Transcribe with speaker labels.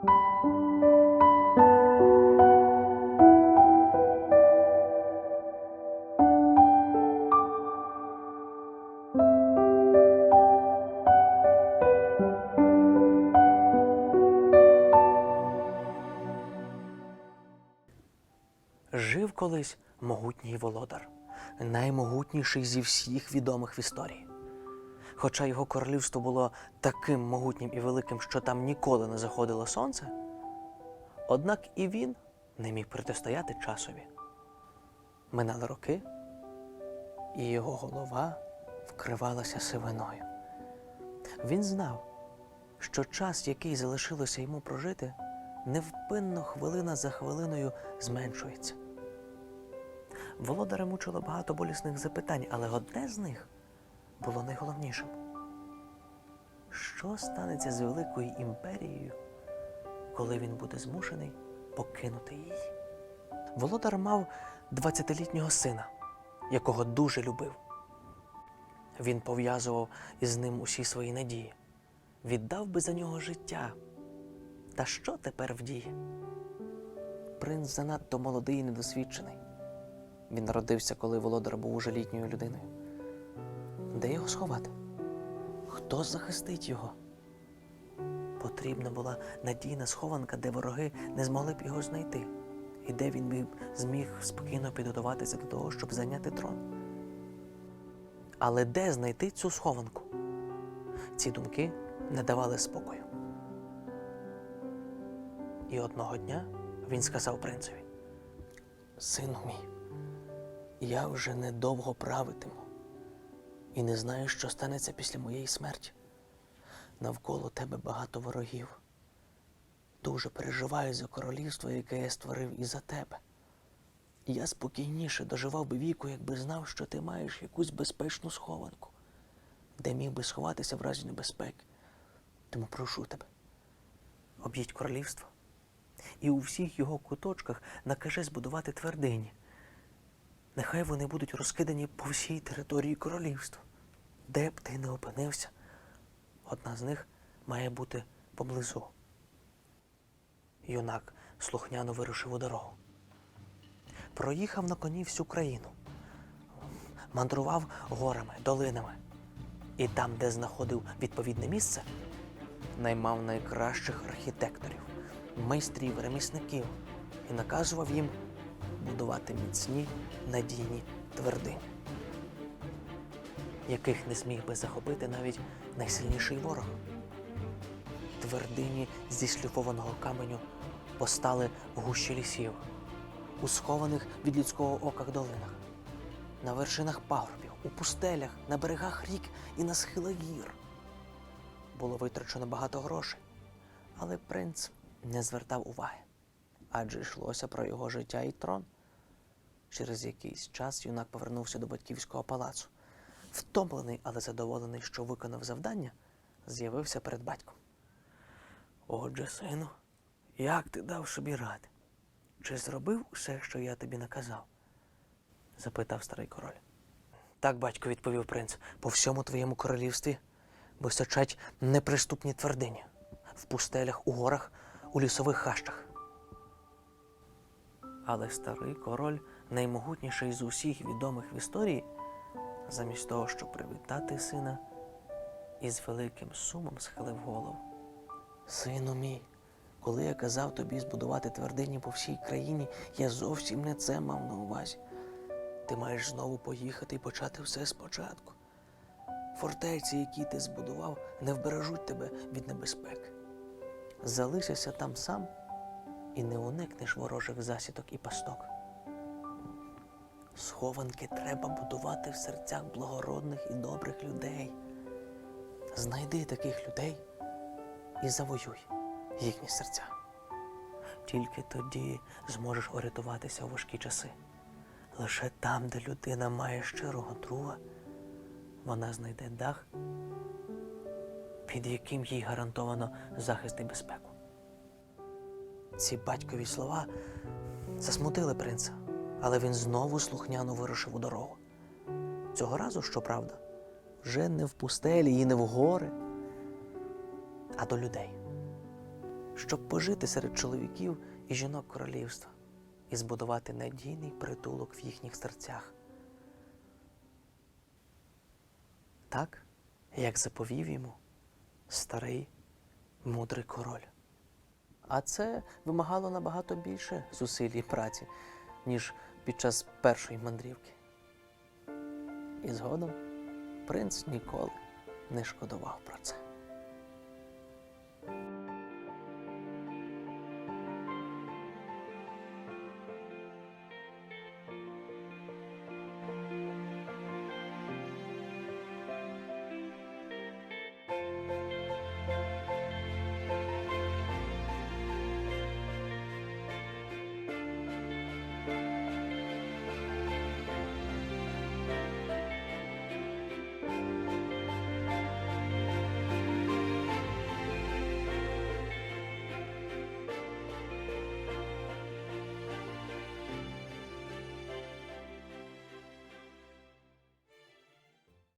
Speaker 1: Жив колись могутній володар, наймогутніший зі всіх відомих в історії. Хоча його королівство було таким могутнім і великим, що там ніколи не заходило сонце, однак і він не міг протистояти часові. Минали роки, і його голова вкривалася сивиною. Він знав, що час, який залишилося йому прожити, невпинно хвилина за хвилиною зменшується. Володаря мучило багато болісних запитань, але одне з них було найголовнішим. Що станеться з великою імперією, коли він буде змушений покинути її? Володар мав 20-літнього сина, якого дуже любив. Він пов'язував із ним усі свої надії, віддав би за нього життя. Та що тепер вдіє? Принц занадто молодий і недосвідчений. Він народився, коли володар був уже літньою людиною. Де його сховати? Хто захистить його? Потрібна була надійна схованка, де вороги не змогли б його знайти, і де він би зміг спокійно підготуватися до того, щоб зайняти трон. Але де знайти цю схованку? Ці думки не давали спокою. І одного дня він сказав принцеві: Сину мій, я вже недовго правитиму і не знаю, що станеться після моєї смерті. Навколо тебе багато ворогів. Дуже переживаю за королівство, яке я створив і за тебе. Я спокійніше доживав би віку, якби знав, що ти маєш якусь безпечну схованку, де міг би сховатися в разі небезпеки. Тому прошу тебе, об'їдь королівство і у всіх його куточках накажи збудувати твердині. Нехай вони будуть розкидані по всій території королівства. Де б ти не опинився, одна з них має бути поблизу. Юнак слухняно вирушив у дорогу. Проїхав на коні всю країну, мандрував горами, долинами. І там, де знаходив відповідне місце, наймав найкращих архітекторів, майстрів, ремісників і наказував їм будувати міцні надійні твердині, яких не зміг би захопити навіть найсильніший ворог. Твердині зі шліфованого каменю постали в гущі лісів, у схованих від людського ока долинах, на вершинах пагорбів, у пустелях, на берегах рік і на схилах гір. Було витрачено багато грошей, але принц не звертав уваги, адже йшлося про його життя і трон. Через якийсь час юнак повернувся до батьківського палацу. Втомлений, але задоволений, що виконав завдання, з'явився перед батьком. Отже, сину, як ти дав собі ради? Чи зробив усе, що я тобі наказав? запитав старий король. Так, батько, відповів принц, по всьому твоєму королівстві височать неприступні твердині в пустелях, у горах, у лісових хащах. Але старий король, наймогутніший з усіх відомих в історії, замість того, щоб привітати сина, із великим сумом схилив голову. Сину мій, коли я казав тобі збудувати твердині по всій країні, я зовсім не це мав на увазі. Ти маєш знову поїхати і почати все спочатку. Фортеці, які ти збудував, не вбережуть тебе від небезпеки. Залишися там сам і не уникнеш ворожих засідок і пасток. Схованки треба будувати в серцях благородних і добрих людей. Знайди таких людей і завоюй їхні серця. Тільки тоді зможеш орятуватися у важкі часи. Лише там, де людина має щирого друга, вона знайде дах, під яким їй гарантовано захист і безпеку. Ці батькові слова засмутили принца, але він знову слухняно вирушив у дорогу. Цього разу, щоправда, вже не в пустелі і не в гори, а до людей. щоб пожити серед чоловіків і жінок королівства і збудувати надійний притулок в їхніх серцях. Так, як заповів йому старий мудрий король. А це вимагало набагато більше зусиль і праці, ніж під час першої мандрівки. І згодом принц ніколи не шкодував про це.